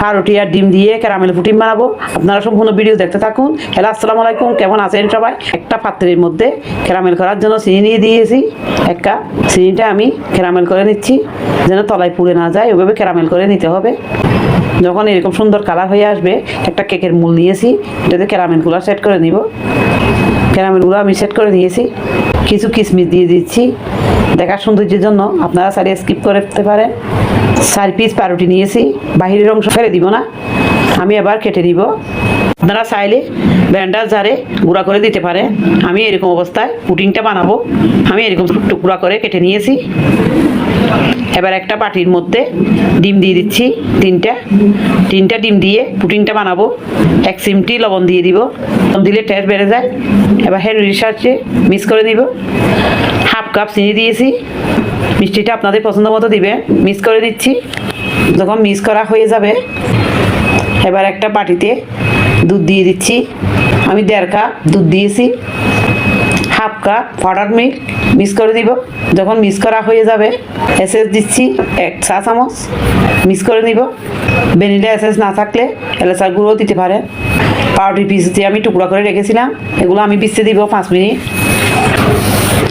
পাউরুটি আর ডিম দিয়ে ক্যারামেল পুটিং বানাবো। আপনারা সম্পূর্ণ ভিডিও দেখতে থাকুন। হ্যালো, আসসালামু আলাইকুম। কেমন আছেন সবাই? একটা পাত্রের মধ্যে ক্যারামেল করার জন্য চিনি নিয়ে দিয়েছি। এক কাপ চিনিটা আমি ক্যারামেল করে নিচ্ছি, যেন তলায় পুড়ে না যায়। ওইভাবে ক্যারামেল করে নিতে হবে। যখন এরকম সুন্দর কালার হয়ে আসবে, একটা কেকের মূল নিয়েছি। এটাতে ক্যারামেলগুলো সেট করে নিব। ক্যারামেলগুলো আমি সেট করে নিয়েছি। কিছু কিশমিশ দিয়ে দিচ্ছি। দেখার সৌন্দর্যের জন্য আপনারা সারি স্কিপ করতে পারেন। চার পিস পাউরুটি নিয়েছি, বাহিরের অংশ ফেলে দিব না, আমি এবার কেটে দিব আপনারা চাইলে ব্যান্ডার জারে গুঁড়া করে দিতে পারে আমি এরকম অবস্থায় পুটিংটা বানাবো। আমি এরকম টুকরা করে কেটে নিয়েছি। এবার একটা বাটির মধ্যে ডিম দিয়ে দিচ্ছি, তিনটা। তিনটা ডিম দিয়ে পুটিংটা বানাবো। এক চিমটি লবণ দিয়ে দিব। দিলে টেস্ট বেড়ে যায়। এবার হেরুরির রিসার্চে মিক্স করে দিব। হাফ কাপ চিনি দিয়েছি। মিষ্টিটা আপনাদের পছন্দ মতো দিবে। মিক্স করে দিচ্ছি। যখন মিক্স করা হয়ে যাবে, এবার একটা বাটিতে দুধ দিয়ে দিচ্ছি। আমি দেড় কাপ দুধ দিয়েছি। Half cup powder milk mix করে দিব। যখন মিক্স করা হয়ে যাবে, এসএস দিচ্ছি এক চা চামচ মিক্স করে নিব। ভ্যানিলা এসএস না থাকলে এলাচার গুঁড়ো দিতে পারে পাউডার পিস দিয়ে আমি টুকরা করে রেখেছিলাম, এগুলো আমি পিসতে দিব পাঁচ মিনিট।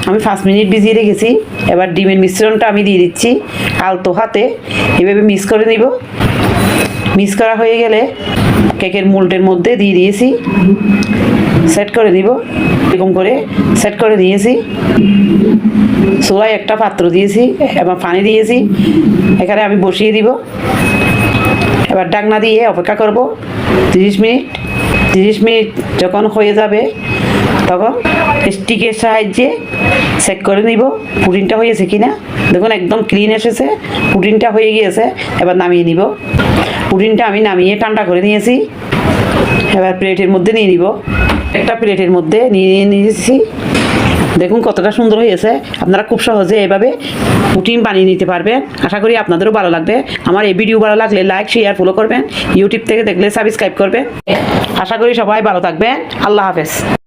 আমি পাঁচ মিনিট ভিজিয়ে রেখেছি, এবার ডিমের মিশ্রণটা আমি দিয়ে দিচ্ছি আলতো হাতে, এভাবে মিক্স করে নিব। মিক্স করা হয়ে গেলে কেকের মোল্ডের মধ্যে দিয়ে দিয়েছি। সেট করে দিব এরকম করে সেট করে দিয়েছি চুলায় একটা পাত্র দিয়েছি, এবং পানি দিয়েছি। এখানে আমি বসিয়ে দিব। এবার ডাকনা দিয়ে অপেক্ষা করব। তিরিশ মিনিট। তিরিশ মিনিট যখন হয়ে যাবে, তখন স্টিকের সাহায্যে চেক করে নিব। পুটিনটা হয়েছে কি না দেখুন, একদম ক্লিন এসেছে। পুটিনটা হয়ে গিয়েছে। এবার নামিয়ে নিব। পুটিনটা আমি নামিয়ে ঠান্ডা করে নিয়েছি। এবার প্লেটের মধ্যে নিয়ে নিব। একটা প্লেটের মধ্যে নিয়ে নিয়েছি। দেখুন কতটা সুন্দর হয়েছে। আপনারা খুব সহজে এভাবে পুটিন বানিয়ে নিতে পারবেন। আশা করি আপনাদেরও ভালো লাগবে। আমার এই ভিডিও ভালো লাগলে লাইক শেয়ার ফলো করবেন। ইউটিউব থেকে দেখলে সাবস্ক্রাইব করবেন। আশা করি সবাই ভালো থাকবেন। আল্লাহ হাফেজ।